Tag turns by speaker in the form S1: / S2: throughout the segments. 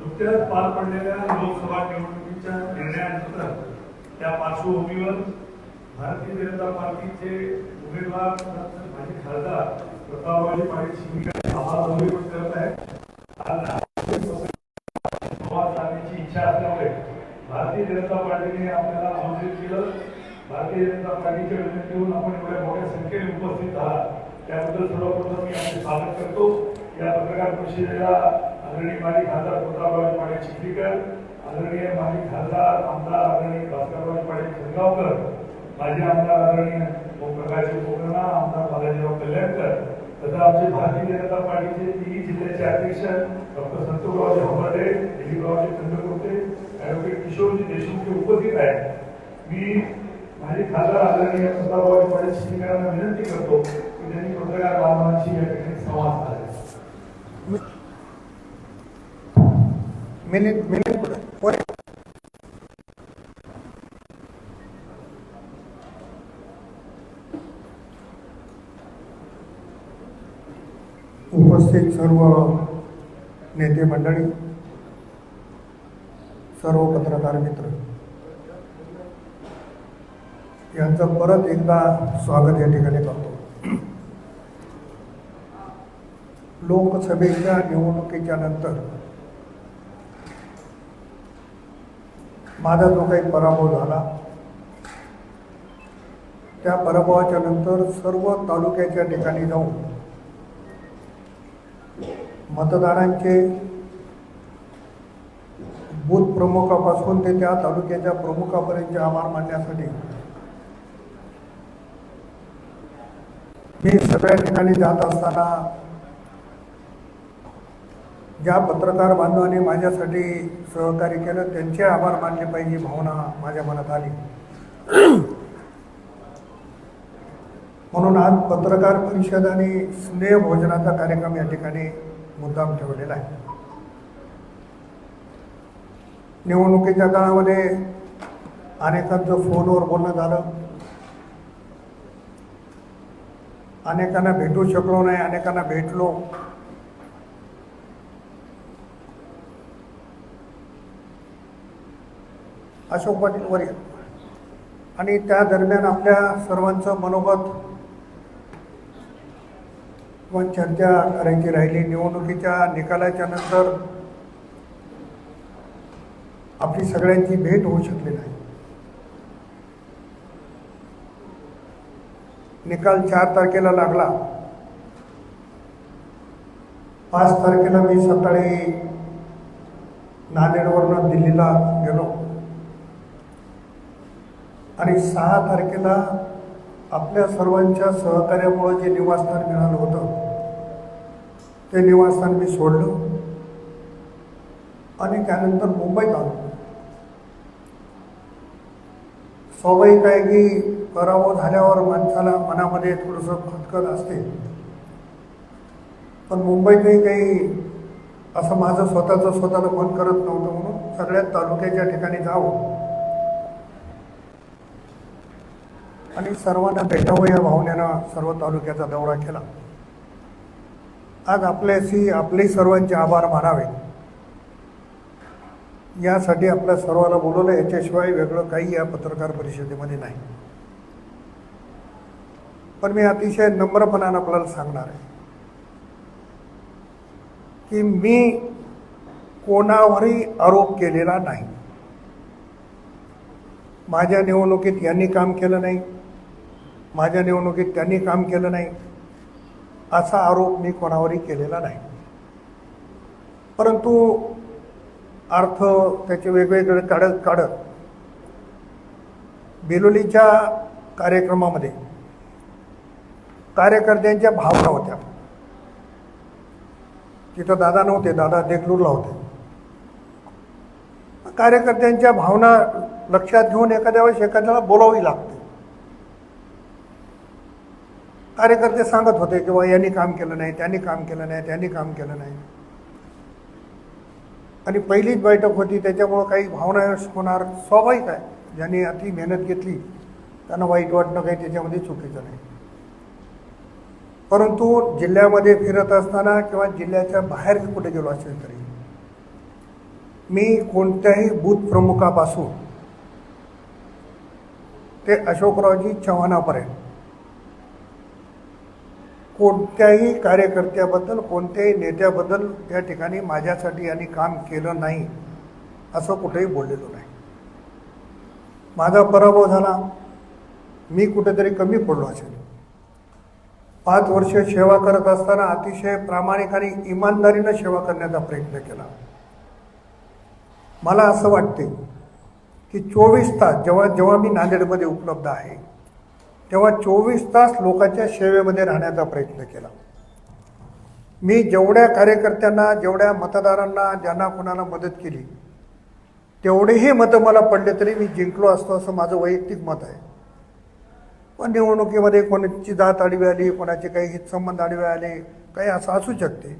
S1: नुकत्याच पार पडलेल्या लोकसभा निवडणुकीच्या निर्णयानंतर त्या पार्श्वभूमीवर भारतीय जनता पार्टीचे उमेदवार माझे खासदार प्रतापरावजी पाटील शिंदे आम्हाला दोन्ही करत आहेत. आज इच्छा असल्यामुळे भारतीय जनता पार्टीने आपल्याला आमंत्रित केलं. भारतीय जनता पार्टीच्या विनंतीवरून आपण एवढ्या मोठ्या संख्येने उपस्थित झाला त्याबद्दल सर्वप्रथम मी आपले स्वागत करतो. या पत्रकार परिषदेला आदरणीय माजी खासदार प्रतापराव पाडे चिखलीकर आदरणीय माजी खासदार आमदार आदरणीय भास्करराव पाडे खनगावकर माजी आमदार आदरणीय ओमप्रकाश कोकणा आमदार बालाजीराव कल्याणकर तथा आमचे भारतीय जनता पार्टीचे तिन्ही जिल्ह्याचे अध्यक्ष डॉक्टर संतोषरावजी हंबर्डे दिलीपरावजी खंडकुर्ते ॲडव्होकेट किशोरजी देशमुख उपस्थित आहेत. मी माझे खासदार आदरणीय प्रतापराव पाडे चिखलीकरांना विनंती करतो की त्यांनी पत्रकार बांधवांशी या ठिकाणी संवाद साधावा
S2: मिनिट मिनिट कुठं उपस्थित सर्व नेते मंडळी सर्व पत्रकार मित्र यांचं परत एकदा स्वागत या ठिकाणी करतो. लोकसभेच्या निवडणुकीच्या नंतर माझा जो काही पराभव झाला त्या पराभवाच्या नंतर सर्व तालुक्याच्या ठिकाणी जाऊन मतदारांचे बूथ प्रमुखापासून ते त्या तालुक्याच्या प्रमुखापर्यंतचे आभार मानण्यासाठी मी सगळ्या ठिकाणी जात असताना ज्या पत्रकार बांधवांनी माझ्यासाठी सहकार्य केलं त्यांचे आभार मानले पाहिजे भावना माझ्या मनात आली. म्हणून आज पत्रकार परिषद आणि स्नेह भोजनाचा कार्यक्रम या ठिकाणी मुद्दाम ठेवलेला आहे. निवडणुकीच्या काळामध्ये अनेकांचं फोनवर बोलणं झालं. अनेकांना भेटू शकलो नाही अनेकांना भेटलो. अशोक पाटील वर्य आणि त्या दरम्यान आपल्या सर्वांचं मनोगत पण चर्चा करायची राहिली. निवडणुकीच्या निकालाच्या नंतर आपली सगळ्यांची भेट होऊ शकली नाही. निकाल चार तारखेला लागला. पाच तारखेला मी सकाळी नांदेडवरनं दिल्लीला गेलो. आणि सहा तारखेला आपल्या सर्वांच्या सहकार्यामुळं जे निवासस्थान मिळालं होतं ते निवासस्थान मी सोडलं आणि त्यानंतर मुंबईत आलो. स्वाभाविक आहे की करावं झाल्यावर माणसाला मनामध्ये थोडंसं खतखत असते. पण मुंबईतही काही असं माझं स्वतःचं स्वतःला मन करत नव्हतं म्हणून सगळ्यात तालुक्याच्या ठिकाणी जावं. आणि सर्वांना भेटावं या भावनेनं सर्व तालुक्याचा दौरा केला. आज आपल्याशी आपले सर्वांचे आभार मानावे. यासाठी आपल्या सर्वांना बोलवलं याच्याशिवाय वेगळं काही या पत्रकार परिषदेमध्ये नाही. पण मी अतिशय नम्रपणानं आपल्याला सांगणार आहे की मी कोणावरही आरोप केलेला नाही. माझ्या निवडणुकीत यांनी काम केलं नाही. माझ्या निवडणुकीत त्यांनी काम केलं नाही. असा आरोप मी कोणावरही केलेला नाही. परंतु अर्थ त्याचे वेगवेगळे काढत काढत बेलोलीच्या कार्यक्रमामध्ये कार्यकर्त्यांच्या भावना होत्या. तिथं दादा नव्हते दादा देगलूरला होते. कार्यकर्त्यांच्या भावना लक्षात घेऊन एखाद्या वेळेस एखाद्याला बोलावी लागते. कार्यकर्ते सांगत होते की बा यांनी काम केलं नाही त्यांनी काम केलं नाही त्यांनी काम केलं नाही. आणि पहिलीच बैठक होती त्याच्यामुळं काही भावना होणार. स्वाभाविक आहे ज्यांनी अति मेहनत घेतली त्यांना वाईट वाटणं काही त्याच्यामध्ये चुकीचं नाही. परंतु जिल्ह्यामध्ये फिरत असताना किंवा जिल्ह्याच्या बाहेर कुठे गेलो असेल तरी मी कोणत्याही बूथ प्रमुखापासून ते अशोकरावजी चव्हाणापर्यंत कोणत्याही कार्यकर्त्याबद्दल कोणत्याही नेत्याबद्दल त्या ठिकाणी माझ्यासाठी यांनी काम केलं नाही असं कुठेही बोललेलो नाही. माझा पराभव झाला. मी कुठेतरी कमी पडलो असेल. पाच वर्ष सेवा करत असताना अतिशय प्रामाणिक आणि इमानदारीनं सेवा करण्याचा प्रयत्न केला. मला असं वाटते की चोवीस तास जेव्हा जेव्हा मी नांदेडमध्ये उपलब्ध आहे तेव्हा चोवीस तास लोकांच्या सेवेमध्ये राहण्याचा प्रयत्न केला. मी जेवढ्या कार्यकर्त्यांना जेवढ्या मतदारांना ज्यांना कोणाला मदत केली तेवढेही मतं मला पडले तरी मी जिंकलो असतो असं माझं वैयक्तिक मत आहे. पण निवडणुकीमध्ये कोणाची जात आडवी आली कोणाचे काही हितसंबंध आडवे आले काही असं असू शकते.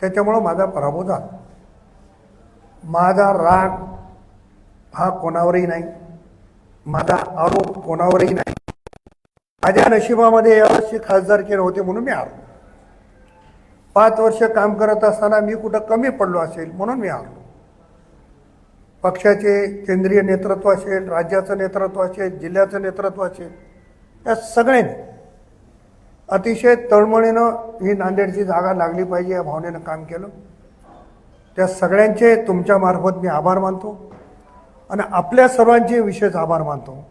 S2: त्याच्यामुळं माझा पराभव झाला. माझा राग हा कोणावरही नाही. माझा आरोप कोणावरही नाही. माझ्या नशिबामध्ये यावर्षी खासदार केले होते म्हणून मी हारलो. पाच वर्ष काम करत असताना मी कुठं कमी पडलो असेल म्हणून मी हारलो. पक्षाचे केंद्रीय नेतृत्व असेल राज्याचं नेतृत्व असेल जिल्ह्याचं नेतृत्व असेल या सगळ्यांनी अतिशय तळमळीनं ही नांदेडची जागा लागली पाहिजे या भावनेनं काम केलं. त्या सगळ्यांचे तुमच्यामार्फत मी आभार मानतो. आणि आपल्या सर्वांचे विशेष आभार मानतो.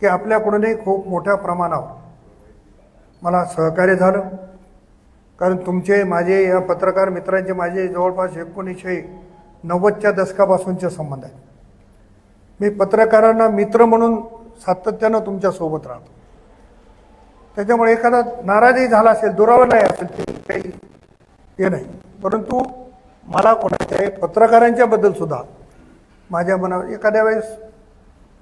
S2: की आपल्याकडूनही खूप मोठ्या प्रमाणावर मला सहकार्य झालं. कारण तुमचे माझे या पत्रकार मित्रांचे माझे जवळपास एकोणीसशे नव्वदच्या दशकापासूनचे संबंध आहेत. मी पत्रकारांना मित्र म्हणून सातत्यानं तुमच्यासोबत राहतो. त्याच्यामुळे एखादा नाराजही झाला असेल दुरावा नाही असेल काही हे नाही. परंतु मला कोणाच्या पत्रकारांच्याबद्दल सुद्धा माझ्या मनावर एखाद्या वेळेस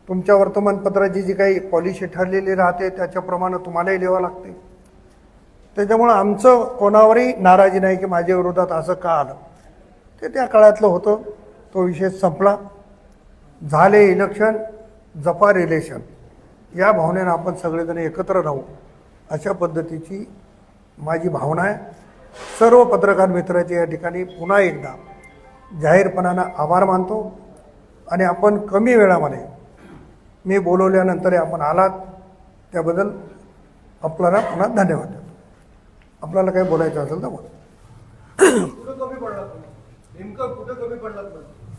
S2: तुमच्या वर्तमानपत्राची जी काही पॉलिसी ठरलेली राहते त्याच्याप्रमाणे तुम्हालाही लिहावं लागते. त्याच्यामुळं आमचं कोणावरही नाराजी नाही की माझ्या विरोधात असं का आलं. ते त्या काळातलं होतं. तो विषय संपला. झाले इलेक्शन जपा रिलेशन या भावनेनं आपण सगळेजण एकत्र राहू. अशा पद्धतीची माझी भावना आहे. सर्व पत्रकार मित्राचे या ठिकाणी पुन्हा एकदा जाहीरपणानं आभार मानतो. आणि आपण कमी वेळामध्ये मी बोलवल्यानंतर आपण आलात त्याबद्दल आपल्याला पुन्हा धन्यवाद देतो. आपल्याला काही बोलायचं असेल तर बोला.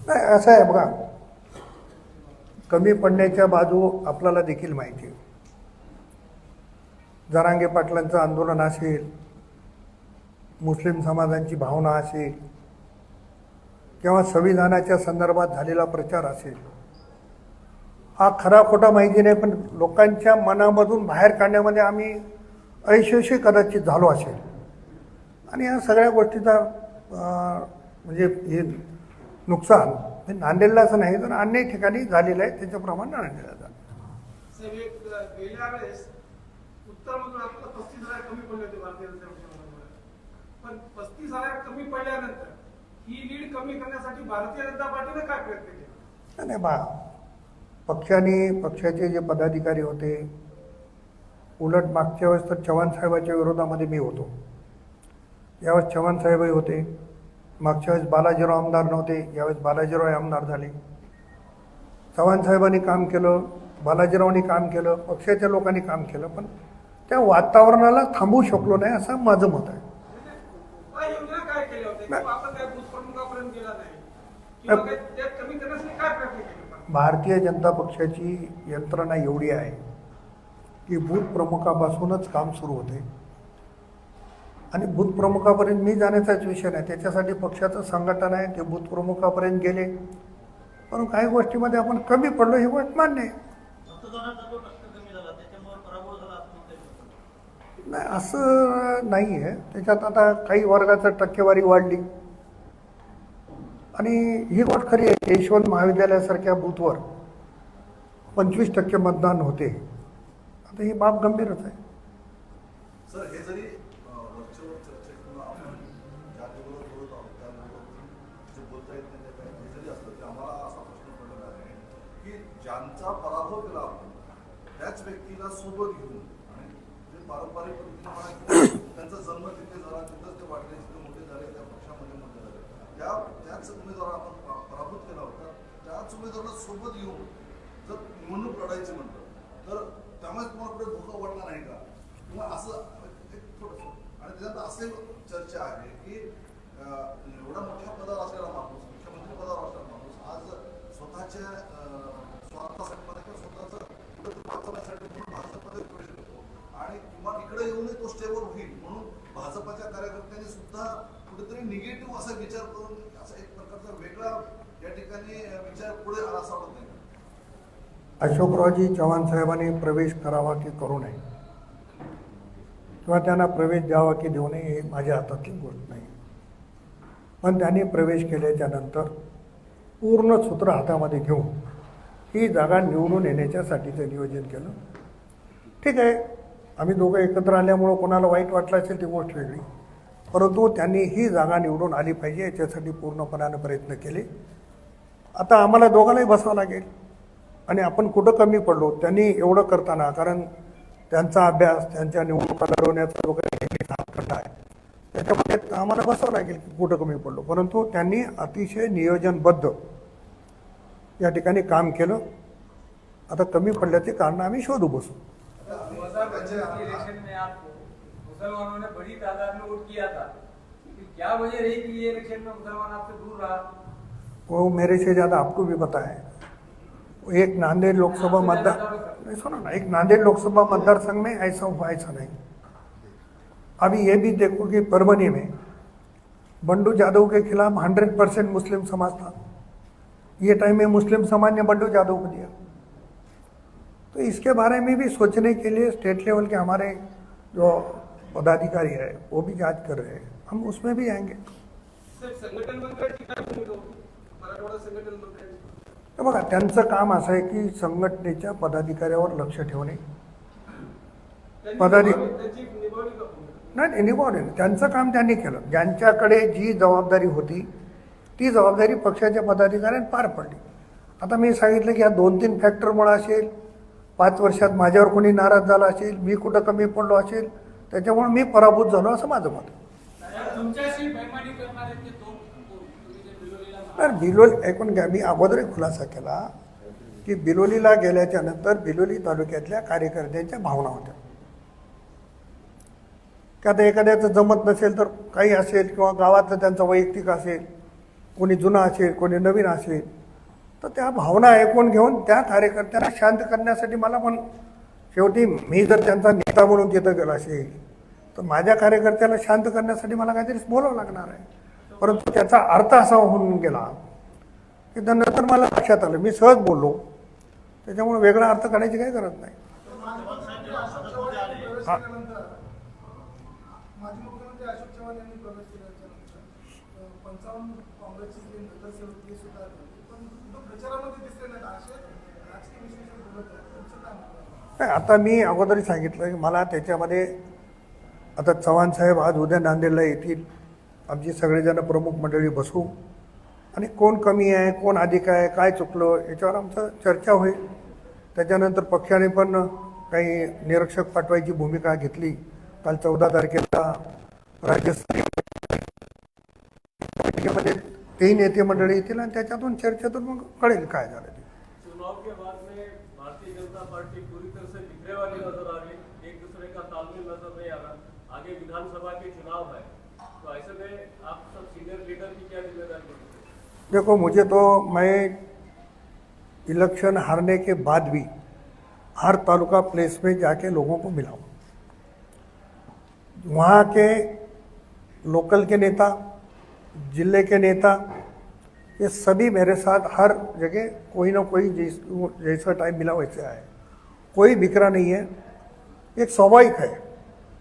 S2: नाही असं आहे बघा. कमी पडण्याच्या बाजू आपल्याला देखील माहिती आहे. जरांगे पाटलांचं आंदोलन असेल मुस्लिम समाजांची भावना असेल किंवा संविधानाच्या संदर्भात झालेला प्रचार असेल हा खरा खोटा माहिती नाही पण लोकांच्या मनामधून बाहेर काढण्यामध्ये आम्ही अयशस्वी कदाचित झालो असेल. आणि या सगळ्या गोष्टीचा म्हणजे हे नुकसान हे नांदेडलाच नाही तर अन्य ठिकाणी झालेलं आहे नांदेडला
S3: पण पस्तीस हजार कमी पडल्यानंतर ही लीड कमी करण्यासाठी भारतीय जनता पार्टीने काय प्रयत्न केले?
S2: नाही बा पक्षाने पक्षाचे जे पदाधिकारी होते उलट मागच्या वेळेस तर चव्हाण साहेबाच्या विरोधामध्ये मी होतो. यावेळेस चव्हाण साहेबही होते. मागच्या वेळेस बालाजीराव आमदार नव्हते यावेळेस बालाजीराव हे आमदार झाले. चव्हाण साहेबांनी काम केलं बालाजीरावनी काम केलं पक्षाच्या लोकांनी काम केलं पण त्या वातावरणाला थांबवू शकलो नाही असं माझं मत आहे. नाही. भारतीय जनता पक्षाची यंत्रणा एवढी आहे की बूथ प्रमुखापासूनच काम सुरू होते. आणि बूथ प्रमुखापर्यंत मी जाण्याचाच विषय नाही. त्याच्यासाठी पक्षाचं संघटन आहे ते बूथ प्रमुखापर्यंत गेले. पण काही गोष्टीमध्ये आपण कमी पडलो ही गोष्ट मान्य आहे. नाही असं नाही आहे. त्याच्यात आता काही वर्गाचं टक्केवारी वाढली. आणि ही गोष्ट खरी आहे यशवंत महाविद्यालयासारख्या बूथवर पंचवीस टक्के मतदान होते. आता ही बाब गंभीरच आहे.
S4: सर हे जरी ज्यांचा पराभव केला आपण त्याच व्यक्तीला सोबत घेऊन आणि पारंपरिक त्यांचा जन्म तिथे झाला तिथंच ते वाढले तिथे मोठे झाले त्या पक्षामध्ये मोठे झाले त्या त्याच उमेदवार आपण परा- पराभूत केला होता पाच उमेदवारांना सोबत घेऊन जर निवडणूक लढायची म्हणलं तर त्यामुळे तुम्हाला कुठे धोका वाटला नाही का? किंवा असं थोडंसं. आणि त्याच्यात असे चर्चा आहे की एवढा मोठ्या पदावर असलेला माणूस मुख्यमंत्री पदावर असलेला माणूस आज स्वतःच्या स्वार्थासाठी म्हणा किंवा स्वतःचं वाचवण्यासाठी म्हणून भाजपमध्ये प्रवेश करतो. आणि किंवा इकडे येऊनही तो स्टेबल होईल म्हणून भाजपाच्या कार्यकर्त्यांनी सुद्धा कुठेतरी निगेटिव्ह असा विचार करून असा एक प्रकारचा वेगळा
S2: अशोकरावजी चव्हाण साहेबांनी प्रवेश करावा की करू नये? किंवा त्यांना प्रवेश द्यावा की देऊ नये हे माझ्या हातातली गोष्ट नाही. पण त्यांनी प्रवेश केल्याच्यानंतर पूर्ण सूत्र हातामध्ये घेऊन ही जागा निवडून येण्याच्यासाठीचं नियोजन केलं. ठीक आहे आम्ही दोघं एकत्र आल्यामुळं कोणाला वाईट वाटलं असेल ती गोष्ट वेगळी. परंतु त्यांनी ही जागा निवडून आली पाहिजे याच्यासाठी पूर्णपणाने प्रयत्न केले. आता आम्हाला दोघांनाही बसावं लागेल. आणि आपण कुठं कमी पडलो त्यांनी एवढं करताना कारण त्यांचा अभ्यास त्यांच्या निवडणुका लढवण्याचा वगैरे हातखंड आहे त्याच्यामध्ये आम्हाला बसावं लागेल की कुठं कमी पडलो. परंतु त्यांनी अतिशय नियोजनबद्ध या ठिकाणी काम केलं. आता कमी पडल्याचे कारण आम्ही शोधू बसू.
S5: मुसलमानों ने बड़ी तादाद में वोट किया था क्या वजह रही कि ये इलेक्शन में मुसलमान आपसे दूर रहा
S2: वो मेरे से ज़्यादा आपको भी पता है। एक नांदेड़ लोकसभा मतदार नहीं सुनो ना एक नांदेड़ लोकसभा मतदार संघ में ऐसा हुआ ऐसा नहीं। अभी ये भी देखो कि परभनी में बंडू जादव के खिलाफ हंड्रेड परसेंट मुस्लिम समाज था। ये टाइम में मुस्लिम समाज ने बंडू जादव को दिया। तो इसके बारे में भी सोचने के लिए स्टेट लेवल के हमारे जो पदाधिकारी है वो भी जाँच कर रहे हैं। हम उसमें भी आएँगे। बघा त्यांचं काम असं आहे की संघटनेच्या पदाधिकाऱ्यावर लक्ष ठेवणे
S3: त्यांनी
S2: पदाधिक-
S3: निभावली- त्यांची निभावली का भूमिका?
S2: नाही निभावले त्यांचं काम त्यांनी केलं. ज्यांच्याकडे जी जबाबदारी होती ती जबाबदारी पक्षाच्या पदाधिकाऱ्यांनी पार पडली. आता मी सांगितलं की या दोन तीन फॅक्टरमुळे असेल पाच वर्षात माझ्यावर कोणी नाराज झाला असेल मी कुठं कमी पडलो असेल त्याच्यामुळे मी पराभूत झालो असं माझं मत आहे.
S5: तुमच्याशी बेमानी करणारे ते दोन कोण? तुम्ही जे बिलोलीला
S2: तर बिलोली ऐकून घ्या. मी अगोदरही खुलासा केला की बिलोलीला गेल्याच्यानंतर बिलोली तालुक्यातल्या कार्यकर्त्यांच्या भावना होत्या. की आता एखाद्याचं जमत नसेल तर काही असेल किंवा गावातलं त्यांचं वैयक्तिक असेल कोणी जुना असेल कोणी नवीन असेल तर त्या भावना ऐकून घेऊन त्या कार्यकर्त्यांना शांत करण्यासाठी मला पण शेवटी मी जर त्यांचा नेता म्हणून तिथं गेला असेल तर माझ्या कार्यकर्त्याला शांत करण्यासाठी मला काहीतरी बोलावं लागणार आहे. परंतु त्याचा अर्थ असा होऊन गेला की नंतर मला लक्षात आलं. मी सहज बोललो. त्याच्यामुळे वेगळा अर्थ काढायची काही गरज नाही. हा.
S6: काय
S2: आता मी अगोदरही सांगितलं की मला त्याच्यामध्ये आता चव्हाण साहेब आज उद्या नांदेडला येतील. आमची सगळेजण प्रमुख मंडळी बसू. आणि कोण कमी आहे कोण अधिक आहे काय चुकलं याच्यावर आमचं चर्चा होईल. त्याच्यानंतर पक्षाने पण काही निरीक्षक पाठवायची भूमिका घेतली. काल चौदा तारखेला राज्यस्तरीय बैठकीमध्ये तेही नेते मंडळी येतील आणि त्याच्यातून चर्चेतून मग कळेल काय झालं ते.
S7: आगे विधानसभा के चुनाव है।
S2: देखो, मुझे तो मैं इलेक्शन हारने के बाद भी हर तालुका प्लेस में जाके लोगों को मिला हूँ वहाँ के लोकल के नेता, ज़िले के नेता, ये सभी मेरे साथ हर जगह कोई ना कोई जिस टाइम मिला वैसे आए। कोई बिखरा नहीं है। एक स्वाभाविक है,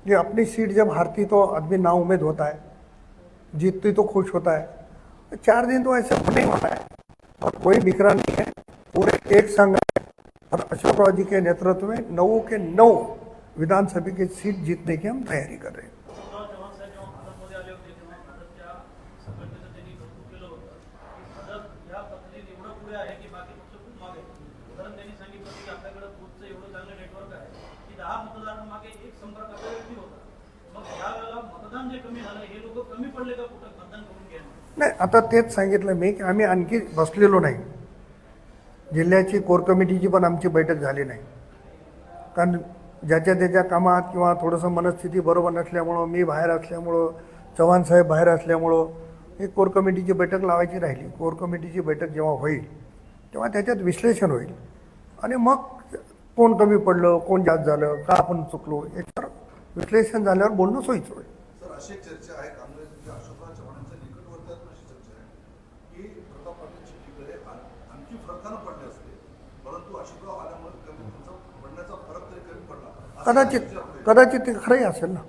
S2: ये अपनी सीट जब हारती तो आदमी नाउम्मीद होता है। जीतती तो खुश होता है। चार दिन तो ऐसे होने वाला है और कोई बिखरा नहीं है। पूरे एक संघ है और अशोक राव जी के नेतृत्व में नौ के नौ विधानसभा की सीट जीतने की हम तैयारी कर रहे हैं। नाही आता तेच सांगितलं मी की आम्ही आणखी बसलेलो नाही. जिल्ह्याची कोर कमिटीची पण आमची बैठक झाली नाही. कारण ज्याच्या त्याच्या कामात किंवा थोडंसं मनस्थिती बरोबर नसल्यामुळं मी बाहेर असल्यामुळं चव्हाण साहेब बाहेर असल्यामुळं हे कोर कमिटीची बैठक लावायची राहिली. कोर कमिटीची बैठक जेव्हा होईल तेव्हा त्याच्यात विश्लेषण होईल. आणि मग कोण कमी पडलं कोण जास्त झालं का आपण चुकलो याच्यावर विश्लेषण झाल्यावर बोलणं सोयीचं होईल
S4: सर अशी एक चर्चा आहे काँग्रेसचे अशोकराव चव्हाणांच्या निकटवर्ती अशी चर्चा आहे की प्रताप पाटील चिखलीकडे फरकानं पडले असते. परंतु अशोकराव आल्यामुळे कमी त्यांचा पडण्याचा फरक तरी कमी पडला.
S2: कदाचित. कदाचित ते खरंही असेल ना.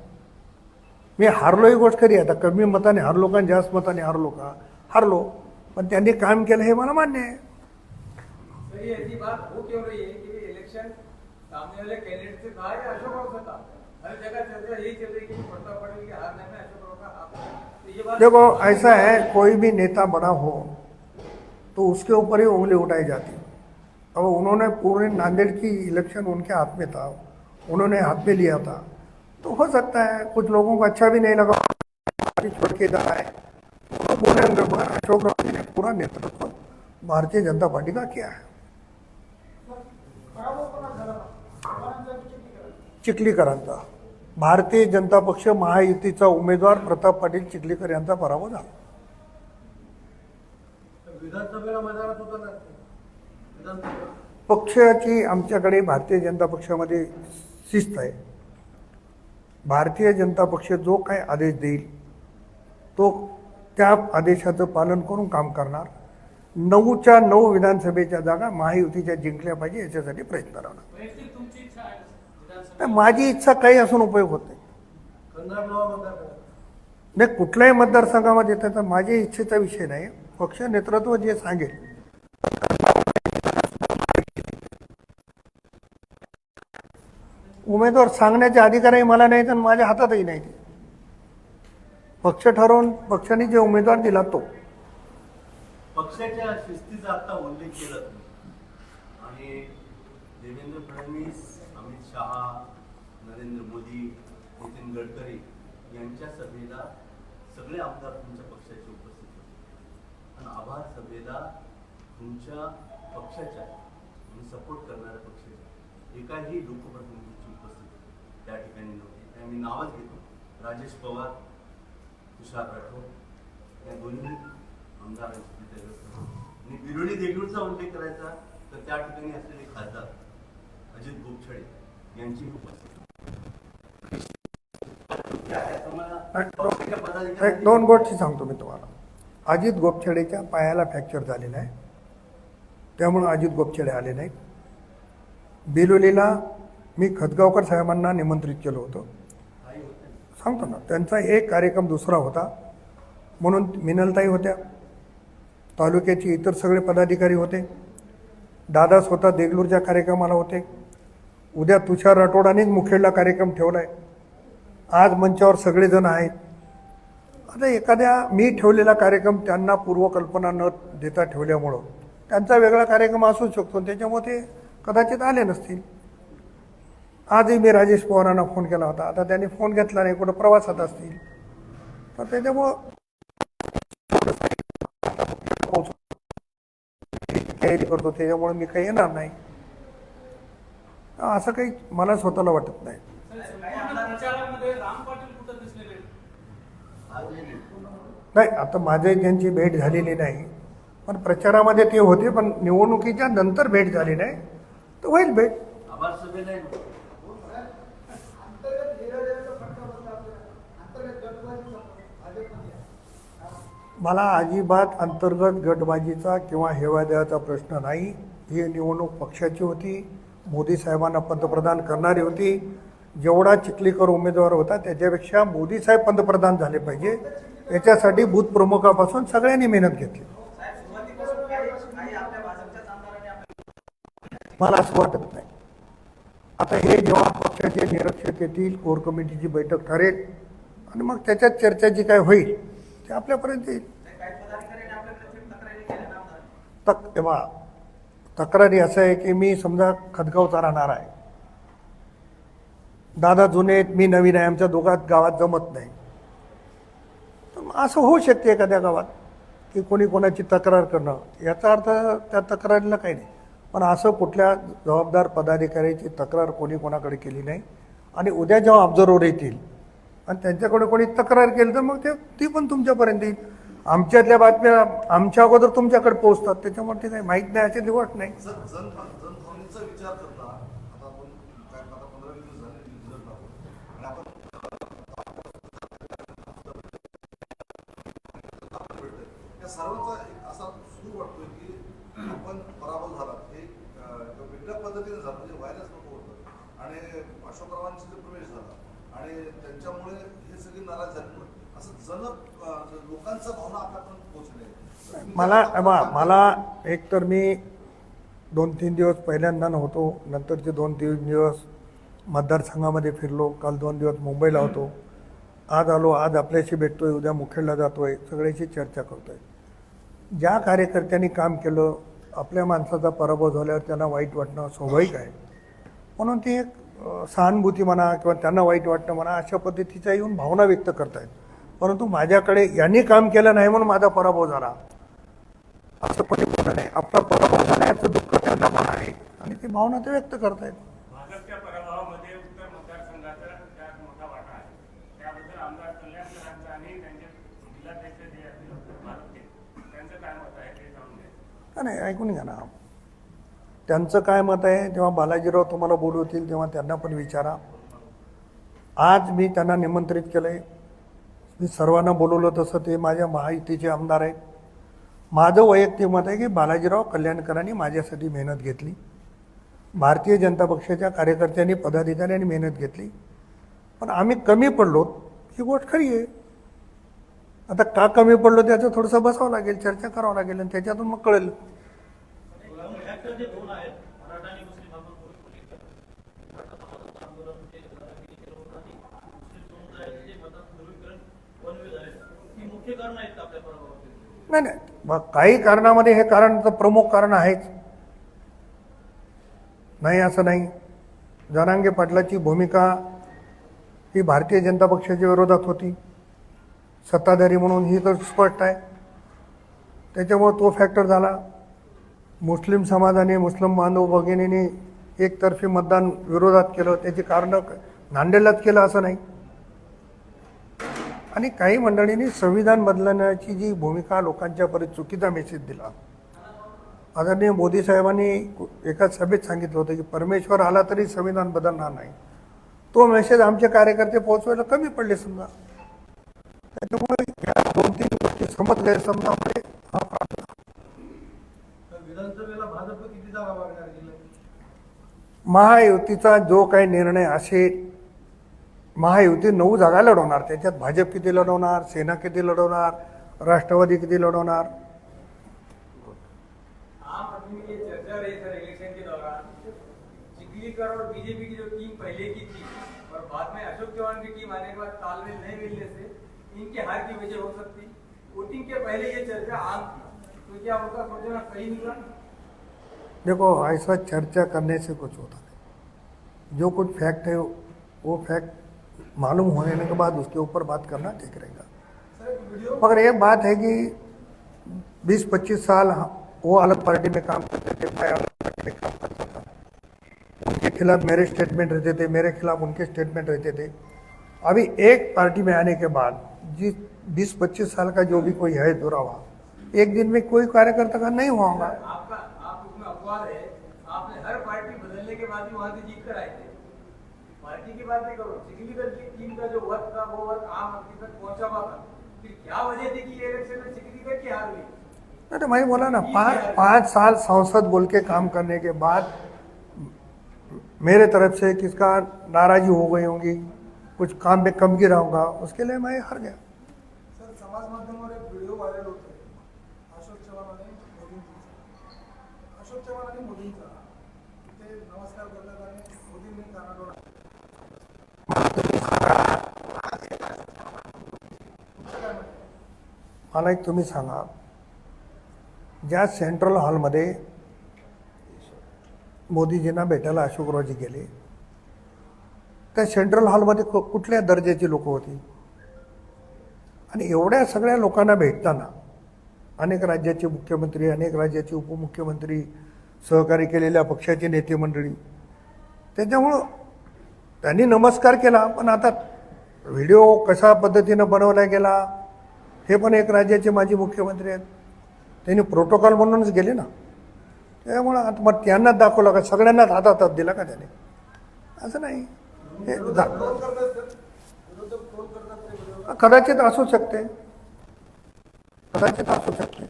S2: मी हारलो ही गोष्ट खरी आहे. आता कमी मताने हारलो का जास्त मताने हारलो का? हारलो. पण त्यांनी काम केलं हे मला मान्य आहे.
S5: हो
S2: देखो ऐसा है कोई भी नेता बड़ा हो तो उसके ऊपर ही उंगली उठाई जाती अब उन्होंने पूरे नांदेड़ की इलेक्शन उनके हाथ में था। उन्होंने हाथ में लिया था। तो हो सकता है कुछ लोगों को अच्छा भी नहीं लगा। पार्टी छोड़ के जा रहा है तो बोले अशोक राव जी ने पूरा नेतृत्व भारतीय जनता पार्टी का किया है।
S6: चिखलीकरांचा?
S2: चिखलीकरांचा। भारतीय जनता पक्ष महायुतीचा उमेदवार प्रताप पाटील चिखलीकर यांचा पराभव झाला।
S7: विधानसभेला मैदानात
S2: पक्षाची आमच्याकडे भारतीय जनता पक्षामध्ये शिस्त आहे. भारतीय जनता पक्ष जो काय आदेश देईल तो त्या आदेशाचं पालन करून काम करणार. नऊच्या नऊ विधानसभेच्या जागा महायुतीच्या जिंकल्या पाहिजे याच्यासाठी प्रयत्न राहणार. माझी इच्छा काही असून उपयोग होत नाही कुठल्याही मतदारसंघामध्ये त्याचा माझ्या इच्छेचा विषय नाही. पक्ष नेतृत्व जे सांगेल. उमेदवार सांगण्याचे अधिकारही मला नाही तर माझ्या हातातही नाही ते पक्ष ठरवून पक्षाने जे उमेदवार दिला तो.
S8: पक्षाच्या शिस्तीचा आता उल्लेख केला आणि देवेंद्र फडणवीस अमित शहा नरेंद्र मोदी नितीन गडकरी यांच्या सभेला सगळे आमदार तुमच्या पक्षाचे उपस्थित पण आणि आभार सभेला तुमच्या पक्षाच्या आणि सपोर्ट करणाऱ्या पक्षाच्या एकाही लोकप्रतिनिधीची उपस्थिती त्या ठिकाणी नव्हती. त्या मी नावच घेतो. राजेश पवार तुषार राठोड या दोन्ही आमदारांची तिथे आणि बिरोडी देगलूरचा उल्लेख करायचा तर त्या ठिकाणी असलेले खासदार अजित गोपछडे यांची उपस्थिती.
S2: एक दोन गोष्टी सांगतो मी तुम्हाला. अजित गोपछेडेच्या पायाला फ्रॅक्चर झालेला आहे. त्यामुळं अजित गोपछेडे आले नाहीत. बिलोलीला मी खतगावकर साहेबांना निमंत्रित केलं होतं. सांगतो ना त्यांचा एक कार्यक्रम दुसरा होता. म्हणून मिनलताई होत्या. तालुक्याचे इतर सगळे पदाधिकारी होते. दादा स्वतः देगलूरच्या कार्यक्रमाला होते. उद्या तुषार राठोडानेच मुखेडला कार्यक्रम ठेवला आहे आज मंचावर सगळेजण आहेत. आता एखाद्या मी ठेवलेला कार्यक्रम त्यांना पूर्वकल्पना न देता ठेवल्यामुळं त्यांचा वेगळा कार्यक्रम असू शकतो. त्याच्यामुळे ते कदाचित आले नसतील. आजही मी राजेश पवारांना फोन केला होता. आता त्यांनी फोन घेतला नाही कुठं प्रवासात असतील. तर त्याच्यामुळं तयारी करतो. त्याच्यामुळे मी काही येणार नाही. असं काही मला स्वतःला वाटत नाही
S9: संपूर्ण प्रचारामध्ये राम पाटील कुठं दिसलेले
S8: आजही नाही.
S2: आता माझे त्यांची भेट झालेली नाही. पण प्रचारामध्ये ते होते पण निवडणुकीच्या नंतर भेट झाली नाही. तर होईल भेट. मला अजिबात अंतर्गत गटबाजीचा किंवा हेवाद्याचा प्रश्न नाही. ही निवडणूक पक्षाची होती. मोदी साहेबांना पंतप्रधान करणारी होती. जेवढा चिखलीकर उमेदवार होता त्याच्यापेक्षा मोदी साहेब पंतप्रधान झाले पाहिजे. याच्यासाठी बूथ प्रमुखापासून सगळ्यांनी मेहनत घेतली. मला असं वाटत नाही. आता हे जेव्हा पक्षाचे निरीक्षक येतील कोर कमिटीची बैठक ठरेल आणि मग त्याच्यात चर्चा जी काय होईल ते आपल्यापर्यंत येईल. तक तेव्हा तक्रारी असं आहे की मी समजा खदगावचा राहणार आहे. दादा जुने आहेत मी नवीन आहे आमच्या दोघात गावात जमत नाही तर मग असं होऊ शकते एखाद्या गावात की कोणी कोणाची तक्रार करणं याचा अर्थ त्या तक्रारीला काही नाही पण असं कुठल्या जबाबदार पदाधिकाऱ्याची तक्रार कोणी कोणाकडे केली नाही आणि उद्या जेव्हा ऑब्झर्वर येतील आणि त्यांच्याकडे कोणी तक्रार केली तर मग ते ती पण तुमच्यापर्यंत येईल आमच्यातल्या बातम्या आमच्या अगोदर तुमच्याकडे पोहोचतात त्याच्यामुळे ते काही माहीत नाही अशी दिवट नाही
S4: सर्वांचा एक असा सूर वाटतोय की आपण पराभव झाला हे वेगळ्या पद्धतीने झालं. म्हणजे व्हायरस नको होतं. आणि अशोकरावांचा जो प्रवेश झाला. आणि त्यांच्यामुळे हे सगळे नाराज झाले. असं जन लोकांचा भावना आतापर्यंत पोहोचले
S2: मला मला एक तर मी दोन तीन दिवस पहिल्यांदा नव्हतो. नंतरचे दोन तीन दिवस मतदारसंघामध्ये फिरलो. काल दोन दिवस मुंबईला होतो. आज आलो. आज आपल्याशी भेटतोय. उद्या मुखेडला जातोय. सगळ्याशी चर्चा करतोय. ज्या कार्यकर्त्यांनी काम केलं आपल्या माणसाचा पराभव झाल्यावर त्यांना वाईट वाटणं स्वाभाविक आहे. म्हणून ती एक सहानुभूती म्हणा किंवा त्यांना वाईट वाटणं म्हणा अशा पद्धतीच्या येऊन भावना व्यक्त करतायत. परंतु माझ्याकडे यांनी काम केलं नाही म्हणून माझा पराभव झाला. असं कोणी बोललं नाही. आपला पराभव झाल्याचं दुःख त्यांना पण आहे. आणि ती भावना ते व्यक्त करतायत
S10: भाजपच्या पराभवामध्ये उत्तर मतदारसंघाचा त्यात मोठा वाटा आहे त्याबद्दल आमदार कल्याणकरांचा आणि त्यांचे जिल्हाध्यक्ष जे आहेत भारतचे त्यांचं काय मत आहे ते जाणून घ्या
S2: का नाही? ऐकून घ्या ना. त्यांचं काय मत आहे? जेव्हा बालाजीराव तुम्हाला बोलवतील तेव्हा त्यांना पण विचारा. आज मी त्यांना निमंत्रित केलं आहे मी सर्वांना बोलवलं तसं ते माझ्या महायुतीचे आमदार आहेत. माझं वैयक्तिक मत आहे की बालाजीराव कल्याणकरांनी माझ्यासाठी मेहनत घेतली. भारतीय जनता पक्षाच्या कार्यकर्त्यांनी पदाधिकाऱ्यांनी मेहनत घेतली. पण आम्ही कमी पडलो ही गोष्ट खरी आहे. आता का कमी पडलो त्याचं थोडंसं बसावं लागेल चर्चा करावं लागेल आणि त्याच्यातून मग कळेल. नाही नाही. मग काही कारणामध्ये हे कारण तर प्रमुख कारण आहेच. नाही असं नाही. जनांगे पाटलाची भूमिका ही भारतीय जनता पक्षाच्या विरोधात होती. सत्ताधारी म्हणून ही तर स्पष्ट आहे. त्याच्यामुळं तो फॅक्टर झाला. मुस्लिम समाजाने मुस्लिम बांधव भगिनीने एकतर्फी मतदान विरोधात केलं. त्याची कारणं नांदेडलाच केलं असं नाही. आणि काही मंडळींनी संविधान बदलण्याची जी भूमिका लोकांच्यापर्यंत चुकीचा मेसेज दिला. आदरणीय मोदी साहेबांनी एका सभेत सांगितलं होतं की परमेश्वर आला तरी संविधान बदलणार नाही. तो मेसेज आमचे कार्यकर्ते पोहोचवायला कमी पडले समजा. त्याच्यामुळे या दोन तीन गोष्टी हा महायुतीचा जो काही निर्णय असेल महायुती नऊ जागा लढवणार. त्याच्यात भाजप किती लढवणार सेना किती लढवणार राष्ट्रवादी किती लढवणार?
S5: और बीजेपी की जो टीम पहले की थी और बाद में अशोक चौहान की टीम आने के बाद तालमेल नहीं मिलने से इनके हार की वजह हो सकती वोटिंग के पहले ये चर्चा आम थी। तो क्या उनका सोचना सही निकला?
S2: देखो ऐसा चर्चा करने से कुछ होता नहीं। जो कुछ फैक्ट है वो फैक्ट मालूम होने के बाद उसके ऊपर बात करना ठीक रहेगा। मगर एक बात है कि 20-25 साल वो अलग पार्टी में काम करते थे मैं अलग पार्टी में काम करता था। उनके खिलाफ मेरे स्टेटमेंट रहते थे मेरे खिलाफ उनके स्टेटमेंट रहते थे। अभी एक पार्टी में आने के बाद जिस बीस पच्चीस साल का जो भी कोई है दुरा हुआ एक दिन में कोई कार्यकर्ता का नहीं हुआ होगा। तो मैं बोला ना पाँच पाँच साल सांसद बोल के काम करने के बाद मेरे तरफ़ से किसका नाराजी हो गई होंगी? कुछ काम में कम गिरा होगा उसके लिए मैं हार गया।
S6: सर समाज माध्यमावर एक व्हिडिओ व्हायरल होतोय अशोक चव्हाण आणि मोदींचा अशोक चव्हाण आणि मोदींचा ते नमस्कार करतात आणि मोदींनी कानाडोळा तुमचं काय म्हणणं आहे?
S2: मला एक तुम्ही सांगा ज्या सेंट्रल हॉलमध्ये मोदीजींना भेटायला अशोकरावजी गेले. त्या सेंट्रल हॉलमध्ये कु- कुठल्या दर्जाची लोक होती? आणि एवढ्या सगळ्या लोकांना भेटताना अनेक राज्याचे मुख्यमंत्री अनेक राज्याचे उपमुख्यमंत्री सहकारी केलेल्या पक्षाचे नेते मंडळी त्याच्यामुळं त्यांनी नमस्कार केला. पण आता व्हिडिओ कशा पद्धतीनं बनवला गेला हे पण एक राज्याचे माजी मुख्यमंत्री आहेत. त्यांनी प्रोटोकॉल म्हणूनच गेले ना. त्यामुळं आता मग त्यांनाच दाखवलं का? सगळ्यांनाच हातात दिला का त्याने? असं नाही. हे कदाचित असू शकते. कदाचित असू शकते.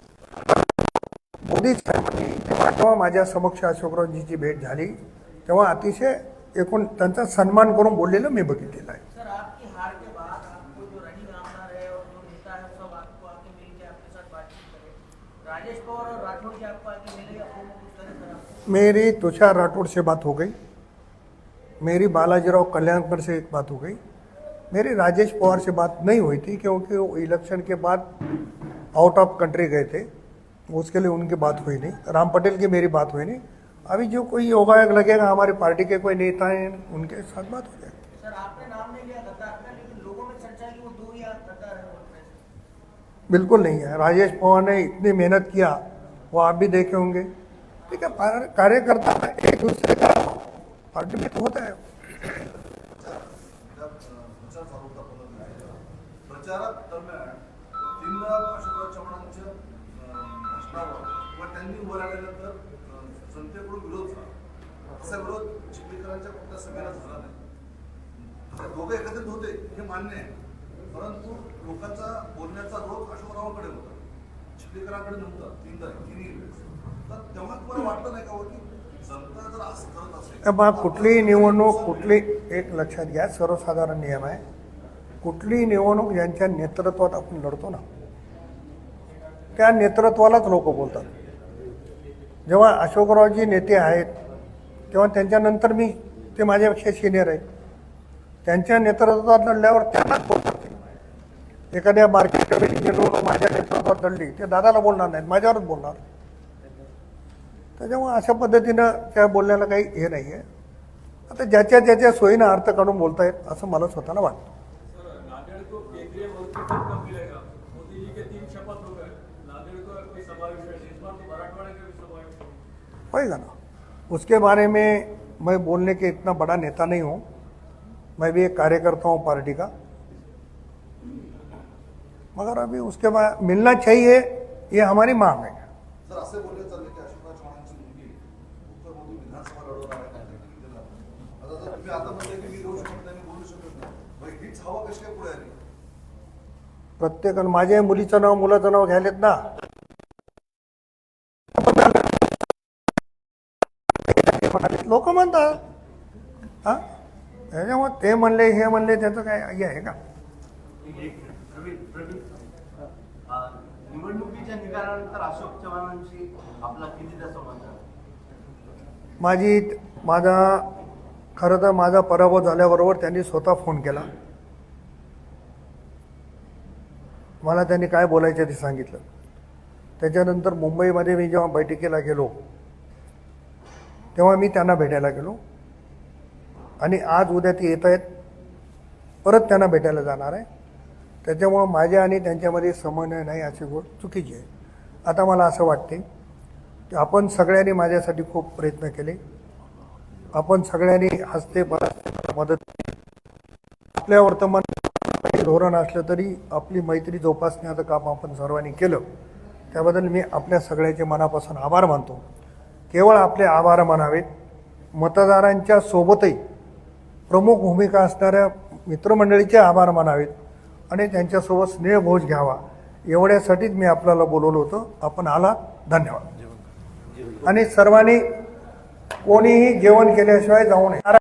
S2: मोदी साहेबांनी तेव्हा जेव्हा माझ्या समक्ष अशोकरावजीची भेट झाली. तेव्हा अतिशय एकूण त्यांचा सन्मान करून बोललेलं मी बघितलेलं आहे. मेरी तुषार राठौड़ से बात हो गई। मेरी बालाजीराव कल्याणकर से एक बात हो गई। मेरी राजेश पवार से बात नहीं हुई थी क्योंकि वो इलेक्शन के बाद आउट ऑफ़ कंट्री गए थे। उसके लिए उनकी बात हुई नहीं। राम पटेल की मेरी बात हुई नहीं। अभी जो कोई होगा लगेगा हमारी पार्टी के कोई नेता हैं उनके साथ बात हो जाएगी। बिल्कुल नहीं है। राजेश पवार ने इतनी मेहनत किया वो आप भी देखे होंगे। ठीक है कार्यकर्ता एक दूसरे का पार्टी में होता है।
S4: प्रचार चालू होता प्रचारात दरम्यान तीन वेळा अशोकराव चव्हाणांच्या अं, भाषणावर किंवा त्यांनी उभं राहिल्यानंतर अं, जनतेकडून विरोध झाला. असा विरोध चिखलीकरांच्या कुठल्या सभेला झाला नाही. ते एकत्रित होते हे मान्य आहे. परंतु लोकांचा बोलण्याचा रोख अशोकरावांकडे होता. चिखलीकरांकडे नव्हता. तीनदा तिन्ही तर तेव्हा तुम्हाला वाटलं नाही का हो की जनता
S2: कुठलीही निवडणूक कुठली एक लक्षात घ्या सर्वसाधारण नियम आहे. कुठलीही निवडणूक ज्यांच्या नेतृत्वात आपण लढतो ना त्या नेतृत्वालाच लोक बोलतात. जेव्हा अशोकरावजी नेते आहेत तेव्हा त्यांच्यानंतर मी ते माझ्यापेक्षा सिनियर आहेत त्यांच्या नेतृत्वात लढल्यावर त्यांनाच बोलतात एखाद्या मार्केट कमिटीचे लोक माझ्या नेतृत्वात लढली ते दादाला बोलणार नाहीत माझ्यावरच बोलणार. त्याच्यामुळे अशा पद्धतीनं त्या बोलण्याला काही हे नाही आहे आता ज्याच्या ज्याच्या सोयीनं अर्थ काढून बोलतायत असं मला स्वतःला वाटतं.
S7: सर
S2: होएगा ना? उसके बारे में मैं बोलने के इतना बड़ा नेता नहीं हूँ। मैं भी एक कार्यकर्ता हूँ पार्टी का। मगर अभी उसके बाद मिलना चाहिए ये हमारी मांग है
S4: जर असे बोलले चालले की अशोकराव चव्हाणांची मुलगी उत्तर मोदी विधानसभा लढवणार आहे काय दिल्लीला आता जर तुम्ही आता म्हणले की मी येऊ शकत नाही मी बोलू शकत नाही मग हीच हवा कशी काय पुढे आली
S2: प्रत्येकानं माझ्या मुलीचं नाव मुलाचं नाव घ्यायलेत ना. लोक म्हणतात. हा? त्याच्यामुळे ते म्हणले हे म्हणले त्याचं काय हे आहे का?
S8: निवडणुकीच्या निकालानंतर अशोक चव्हाणांशी आपला कितीदा संबंध?
S2: माझी माझा खरं तर माझा पराभव झाल्याबरोबर त्यांनी स्वतः फोन केला. मला त्यांनी काय बोलायचं ते सांगितलं. त्याच्यानंतर मुंबईमध्ये मी जेव्हा बैठकीला गेलो तेव्हा मी त्यांना भेटायला गेलो. आणि आज उद्या ते येत आहेत परत त्यांना भेटायला जाणार आहे. त्याच्यामुळं माझ्या आणि त्यांच्यामध्ये समन्वय नाही अशी गोष्ट चुकीची आहे. आता मला असं वाटते की आपण सगळ्यांनी माझ्यासाठी खूप प्रयत्न केले. आपण सगळ्यांनी हस्ते परस्ते मदत केली. आपल्या वर्तमान धोरण असलं तरी आपली मैत्री जोपासण्याचं काम आपण सर्वांनी केलं. त्याबद्दल मी आपल्या सगळ्याचे मनापासून आभार मानतो. केवळ आपले आभार मानावेत. मतदारांच्या सोबतही प्रमुख भूमिका असणाऱ्या मित्रमंडळीचे आभार मानावेत आणि त्यांच्यासोबत स्नेहभोज घ्यावा. एवढ्यासाठीच मी आपल्याला बोलवलं होतं. आपण आला धन्यवाद. आणि सर्वांनी कोणीही जेवण केल्याशिवाय जाऊ नये.